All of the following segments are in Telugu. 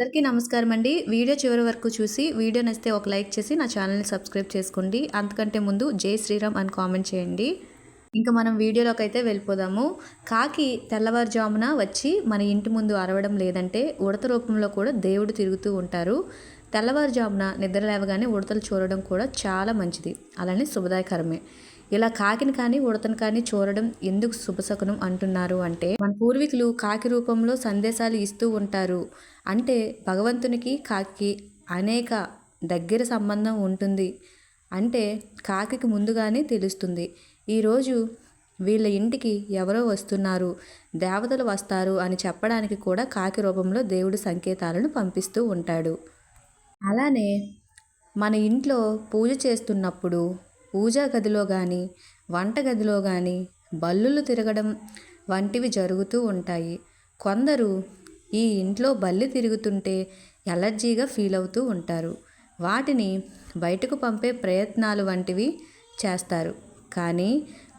అందరికీ నమస్కారం అండి. వీడియో చివరి వరకు చూసి వీడియో నచ్చితే ఒక లైక్ చేసి నా ఛానల్ని సబ్స్క్రైబ్ చేసుకోండి. అంతకంటే ముందు జై శ్రీరామ్ అని కామెంట్ చేయండి. ఇంకా మనం వీడియోలోకి అయితే వెళ్ళిపోదాము. కాకి తెల్లవారుజామున వచ్చి మన ఇంటి ముందు అరవడం లేదంటే ఉడత రూపంలో కూడా దేవుడు తిరుగుతూ ఉంటారు. తెల్లవారుజామున నిద్ర లేవగానే ఉడతలు చూడడం కూడా చాలా మంచిది. అలానే శుభదాయకరమే. ఇలా కాకిని కానీ ఉడతను కానీ చూడడం ఎందుకు శుభశకునం అంటున్నారు అంటే మన పూర్వీకులు కాకి రూపంలో సందేశాలు ఇస్తూ ఉంటారు. అంటే భగవంతునికి కాకి అనేక దగ్గర సంబంధం ఉంటుంది. అంటే కాకికి ముందుగానే తెలుస్తుంది. ఈరోజు వీళ్ళ ఇంటికి ఎవరో వస్తున్నారు దేవతలు వస్తారు అని చెప్పడానికి కూడా కాకి రూపంలో దేవుడు సంకేతాలను పంపిస్తూ ఉంటాడు. అలానే మన ఇంట్లో పూజ చేస్తున్నప్పుడు పూజా గదిలో కానీ వంటగదిలో కానీ బల్లులు తిరగడం వంటివి జరుగుతూ ఉంటాయి. కొందరు ఈ ఇంట్లో బల్లి తిరుగుతుంటే ఎలర్జీగా ఫీల్ అవుతూ ఉంటారు. వాటిని బయటకు పంపే ప్రయత్నాలు వంటివి చేస్తారు. కానీ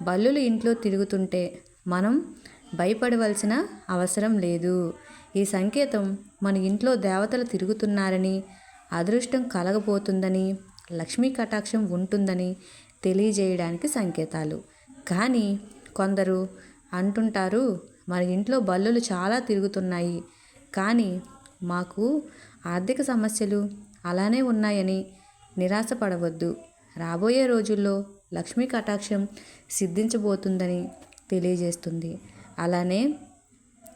బల్లులు ఇంట్లో తిరుగుతుంటే మనం భయపడవలసిన అవసరం లేదు. ఈ సంకేతం మన ఇంట్లో దేవతలు తిరుగుతున్నారని అదృష్టం కలగబోతుందని లక్ష్మీ కటాక్షం ఉంటుందని తెలియజేయడానికి సంకేతాలు. కానీ కొందరు అంటుంటారు మన ఇంట్లో బల్లులు చాలా తిరుగుతున్నాయి. కానీ మాకు ఆర్థిక సమస్యలు అలానే ఉన్నాయని నిరాశపడవద్దు. రాబోయే రోజుల్లో లక్ష్మీ కటాక్షం సిద్ధించబోతుందని తెలియజేస్తుంది. అలానే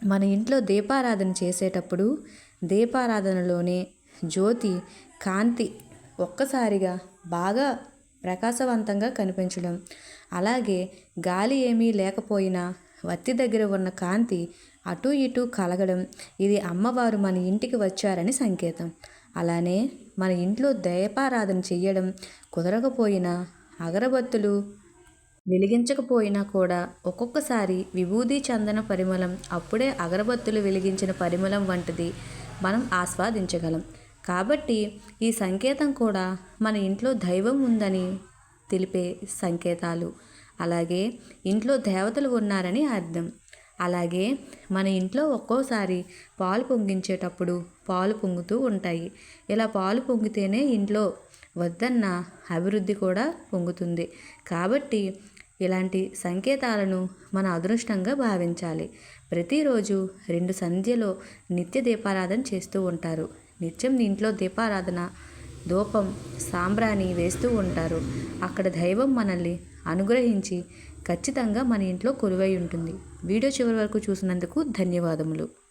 మన ఇంట్లో దీపారాధన చేసేటప్పుడు దీపారాధనలోనే జ్యోతి కాంతి ఒక్కసారిగా బాగా ప్రకాశవంతంగా కనిపించడం. అలాగే గాలి ఏమీ లేకపోయినా వత్తి దగ్గర ఉన్న కాంతి అటు ఇటు కలగడం ఇది అమ్మవారు మన ఇంటికి వచ్చారని సంకేతం. అలానే మన ఇంట్లో దయపారాధన చెయ్యడం కుదరకపోయినా అగరబత్తులు వెలిగించకపోయినా కూడా ఒక్కొక్కసారి విభూది చందన పరిమళం అప్పుడే అగరబత్తులు వెలిగించిన పరిమళం వంటిది మనం ఆస్వాదించగలం. కాబట్టి ఈ సంకేతం కూడా మన ఇంట్లో దైవం ఉందని తెలిపే సంకేతాలు. అలాగే ఇంట్లో దేవతలు ఉన్నారని అర్థం. అలాగే మన ఇంట్లో ఒక్కోసారి పాలు పొంగించేటప్పుడు పాలు పొంగుతూ ఉంటాయి. ఇలా పాలు పొంగితేనే ఇంట్లో వద్దన్న అభివృద్ధి కూడా పొంగుతుంది. కాబట్టి ఇలాంటి సంకేతాలను మన అదృష్టంగా భావించాలి. ప్రతిరోజు రెండు సంధ్యలో నిత్య దీపారాధన చేస్తూ ఉంటారు. నిత్యం ఇంట్లో దీపారాధన ధూపం సాంబ్రాణి వేస్తూ ఉంటారు. అక్కడ దైవం మనల్ని అనుగ్రహించి ఖచ్చితంగా మన ఇంట్లో కొలువై ఉంటుంది. వీడియో చివరి వరకు చూసినందుకు ధన్యవాదములు.